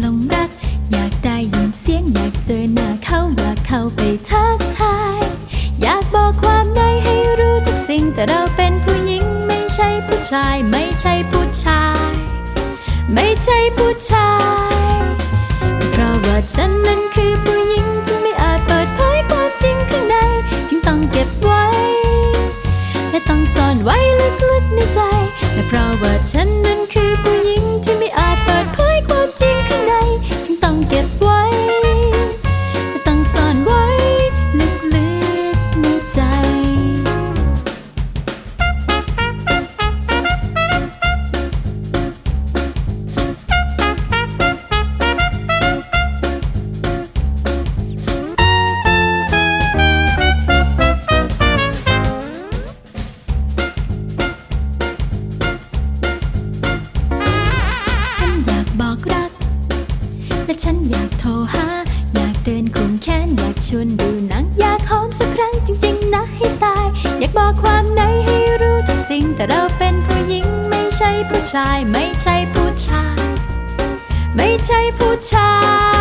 หลงรัก อยากได้ยินเสียงอยากเจอหน้าเขาอยากเข้าไปทักทาย อยากบอกความในให้รู้ทุกสิ่งแต่เราเป็นผู้หญิงไม่ใช่ผู้ชาย ไม่ใช่ผู้ชาย ไม่ใช่ผู้ชายเพราะว่าฉันนั้นคือผู้หญิงจึงไม่อาจเปิดเผยความจริงข้างในจึงต้องเก็บไว้ และต้องซ่อนไว้ลึกๆในใจและเพราะว่าฉันนั้นคือผู้หญิง และฉันอยากโทรหา อยากเดินคุมแขนอยากชวนดูหนัง อยากหอมสักครั้งจริง ๆ นะให้ตาย อยากบอกความในให้รู้ทุกสิ่ง แต่เราเป็นผู้หญิงไม่ใช่ผู้ชาย ไม่ใช่ผู้ชาย ไม่ใช่ผู้ชาย